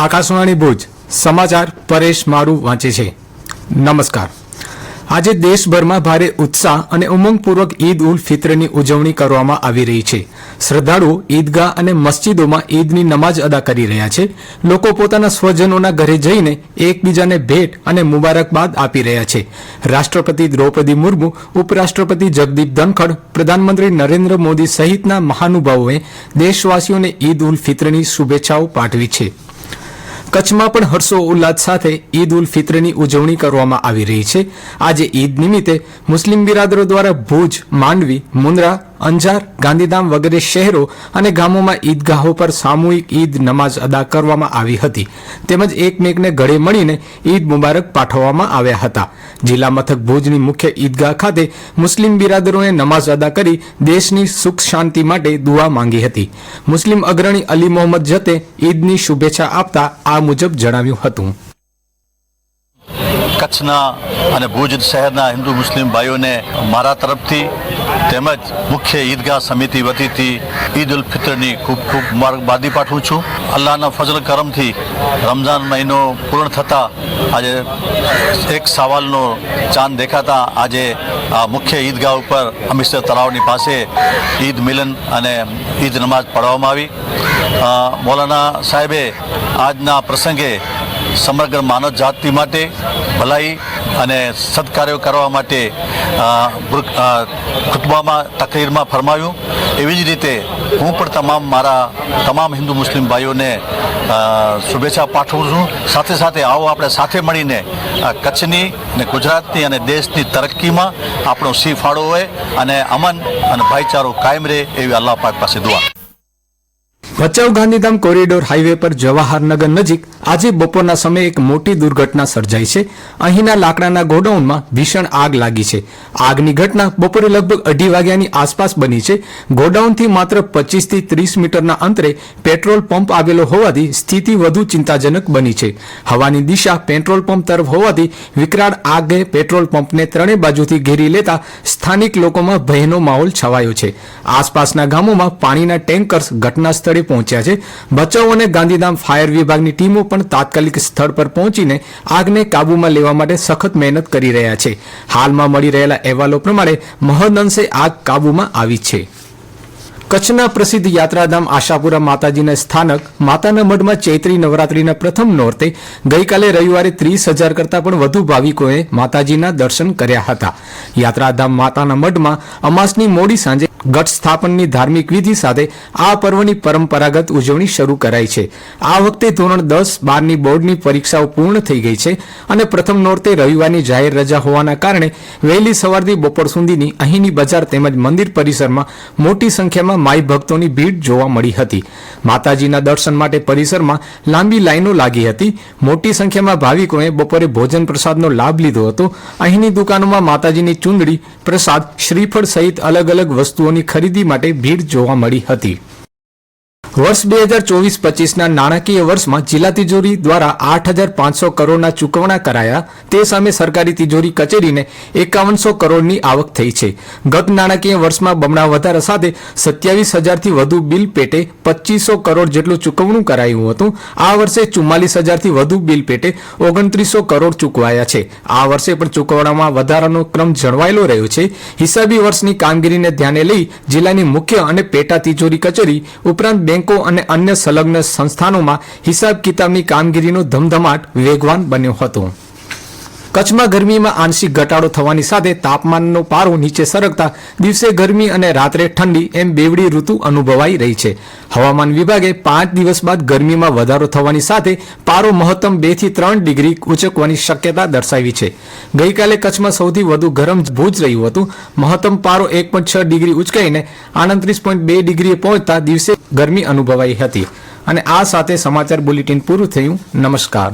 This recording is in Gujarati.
આકાશવાણી ભુજ, સમાચાર પરેશ મારું વાંચે છે. નમસ્કાર. આજે દેશભરમાં ભારે ઉત્સાહ અને ઉમંગપૂર્વક ઈદ ઉલ ફિત્રની ઉજવણી કરવામાં આવી રહી છે. શ્રદ્ધાળુઓ ઈદગાહ અને મસ્જિદોમાં ઈદની નમાઝ અદા કરી રહ્યા છે. લોકો પોતાના સ્વજનોના ઘરે જઈને એકબીજાને ભેટ અને મુબારકબાદ આપી રહ્યા છે. રાષ્ટ્રપતિ દ્રૌપદી મુર્મુ, ઉપરાષ્ટ્રપતિ જગદીપ ધનખડ, પ્રધાનમંત્રી નરેન્દ્ર મોદી સહિતના મહાનુભાવોએ દેશવાસીઓને ઈદ ઉલ ફિત્રની શુભેચ્છાઓ પાઠવી છે. કચ્છમાં પણ હર્ષો ઉલ્લાસ સાથે ઈદ ઉલ ફિત્રની ઉજવણી કરવામાં આવી રહી છે. આજે ઈદ નિમિત્તે મુસ્લિમ બિરાદરો દ્વારા ભુજ માંડવી, મુન્દ્રા અંજાર, ગાંધીધામ વગેરે શહેરો અને ગામોમાં ઈદગાહો પર સામૂહિક ઈદ નમાઝ અદા કરવામાં આવી હતી. તેમજ એકમેકને ગળે મળીને ઈદ મુબારક પાઠવવામાં આવ્યા હતા. જિલ્લા મથક ભુજની મુખ્ય ઈદગાહ ખાતે મુસ્લિમ બિરાદરોએ નમાઝ અદા કરી દેશની સુખ શાંતિ માટે દુઆ માંગી હતી. મુસ્લિમ અગ્રણી અલી મોહમ્મદ જતે ઈદની શુભેચ્છા આપતા આ મુજબ જણાવ્યું હતું. કચ્છના અને ભુજ શહેરના હિન્દુ મુસ્લિમ ભાઈઓને મારા તરફથી તેમજ મુખ્ય ઈદગાહ સમિતિ વતીથી ઈદ ઉલ ફિત્રની ખૂબ ખૂબ મુબારકબાદી પાઠવું છું. અલ્લાહના ફજલ કરમથી રમઝાન મહિનો પૂર્ણ થતાં આજે એક સવાલનો ચાંદ દેખાતા આજે આ મુખ્ય ઈદગાહ ઉપર અમિતસર તળાવની પાસે ઈદ મિલન અને ઈદ નમાઝ પઢવામાં આવી. મૌલાના સાહેબે આજના પ્રસંગે સમગ્ર માનવ જાતિ માટે ભલાઈ અને સત્કાર્યો કરવા માટે ખુતબામાં તકરીરમાં ફરમાવ્યું એવી જ રીતે હું પણ તમામ મારા તમામ હિન્દુ મુસ્લિમ ભાઈઓને શુભેચ્છા પાઠવું છું. સાથે સાથે આવો આપણે સાથે મળીને કચ્છની અને ગુજરાતની અને દેશની તરક્કીમાં આપણો સી ફાળો હોય અને અમન અને ભાઈચારો કાયમ રહે એવી અલ્લાહ પાક પાસે દુઆ. ભચાઉ ગાંધીધામ કોરિડોર હાઈવે પર જવાહરનગર નજીક આજે બપોરના સમયે એક મોટી દુર્ઘટના સર્જાઈ છે. અહીંના લાકડાના ગોડાઉનમાં ભીષણ આગ લાગી છે. આગની ઘટના બપોરે લગભગ અઢી વાગ્યાની આસપાસ બની છે. ગોડાઉનથી માત્ર પચીસથી ત્રીસ મીટરના અંતરે પેટ્રોલ પંપ આવેલો હોવાથી સ્થિતિ વધુ ચિંતાજનક બની છે. હવાની દિશા પેટ્રોલ પંપ તરફ હોવાથી વિકરાળ આગે પેટ્રોલ પંપને ત્રણેય બાજુથી ઘેરી લેતા સ્થાનિક લોકોમાં ભયનો માહોલ છવાયો છે. આસપાસના ગામોમાં પાણીના ટેન્કર્સ ઘટના સ્થળે પહોંચ્યા છે. બચાવ અને ગાંધીધામ ફાયર વિભાગની ટીમો પણ તાત્કાલિક સ્થળ પર પહોંચીને આગને કાબૂમાં લેવા માટે સખત મહેનત કરી રહ્યા છે. હાલમાં મળી રહેલા અહેવાલો પ્રમાણે મહદઅંશે આગ કાબૂમાં આવી છે. કચ્છના પ્રસિદ્ધ યાત્રાધામ આશાપુરા માતાજીના સ્થાનક માતાના મઢમાં ચૈત્રી નવરાત્રીના પ્રથમ નોરતે ગઈકાલે રવિવારે ત્રીસ હજાર કરતાં પણ વધુ ભાવિકોએ માતાજીના દર્શન કર્યા હતા. યાત્રાધામ માતાના મઢમાં અમાસની મોડી સાંજે ઘટ સ્થાપનની ધાર્મિક વિધિ સાથે આ પર્વની પરંપરાગત ઉજવણી શરૂ કરાઈ છે. આ વખતે ધોરણ દસ બારની બોર્ડની પરીક્ષાઓ પૂર્ણ થઈ ગઈ છે અને પ્રથમ નોરતે રવિવારની જાહેર રજા હોવાના કારણે વહેલી સવારથી બપોર સુધીની અહીંની બજાર તેમજ મંદિર પરિસરમાં મોટી સંખ્યામાં માઈ ભક્તોની ભીડ જોવા મળી હતી. માતાજીના દર્શન માટે પરિસરમાં લાંબી લાઈનો લાગી હતી. મોટી સંખ્યામાં ભાવિકોએ બપોરે ભોજન પ્રસાદનો લાભ લીધો હતો. અહીંની દુકાનોમાં માતાજીની ચૂંદડી, પ્રસાદ, શ્રીફળ સહિત અલગ અલગ વસ્તુઓની ખરીદી માટે ભીડ જોવા મળી હતી. વર્ષ બે હજાર ચોવીસ પચીસના નાણાકીય વર્ષમાં જિલ્લા તિજોરી દ્વારા આઠ હજાર પાંચસો કરોડના ચૂકવણા કરાયા. તે સામે સરકારી તિજોરી કચેરીને એકાવનસો કરોડની આવક થઈ છે. ગત નાણાકીય વર્ષમાં બમણા વધારા સાથે સત્યાવીસ હજારથી વધુ બિલ પેટે પચીસો કરોડ જેટલું ચૂકવણું કરાયું હતું. આ વર્ષે ચુમ્માલીસ હજારથી વધુ બિલ પેટે ઓગણત્રીસો કરોડ ચૂકવાયા છે. આ વર્ષે પણ ચૂકવણામાં વધારાનો ક્રમ જળવાયેલો રહ્યો છે. હિસાબી વર્ષની કામગીરીને ધ્યાને લઈ જિલ્લાની મુખ્ય અને પેટા તિજોરી કચેરી ઉપરાંત બેંકો અને અન્ય સંલગ્ન સંસ્થાનોમાં હિસાબ કિતાબની કામગીરીનો ધમધમાટ વેગવાન બન્યો હતો. કચ્છમાં ગરમીમાં આંશિક ઘટાડો થવાની સાથે તાપમાનનો પારો નીચે સરકતા દિવસે ગરમી અને રાત્રે ઠંડી એમ બેવડી ઋતુ અનુભવાઈ રહી છે. હવામાન વિભાગે પાંચ દિવસ બાદ ગરમીમાં વધારો થવાની સાથે પારો મહત્તમ બેથી ત્રણ ડિગ્રી ઉંચકવાની શક્યતા દર્શાવી છે. ગઈકાલે કચ્છમાં સૌથી વધુ ગરમ ભુજ રહ્યું હતું. મહત્તમ પારો એક છ ડિગ્રી ઉચકાઈને આડત્રીસ પોઈન્ટ બે ડિગ્રીએ પહોંચતા દિવસે ગરમી અનુભવાઈ હતી. અને આ સાથે સમાચાર બુલેટિન પૂરું થયું. નમસ્કાર.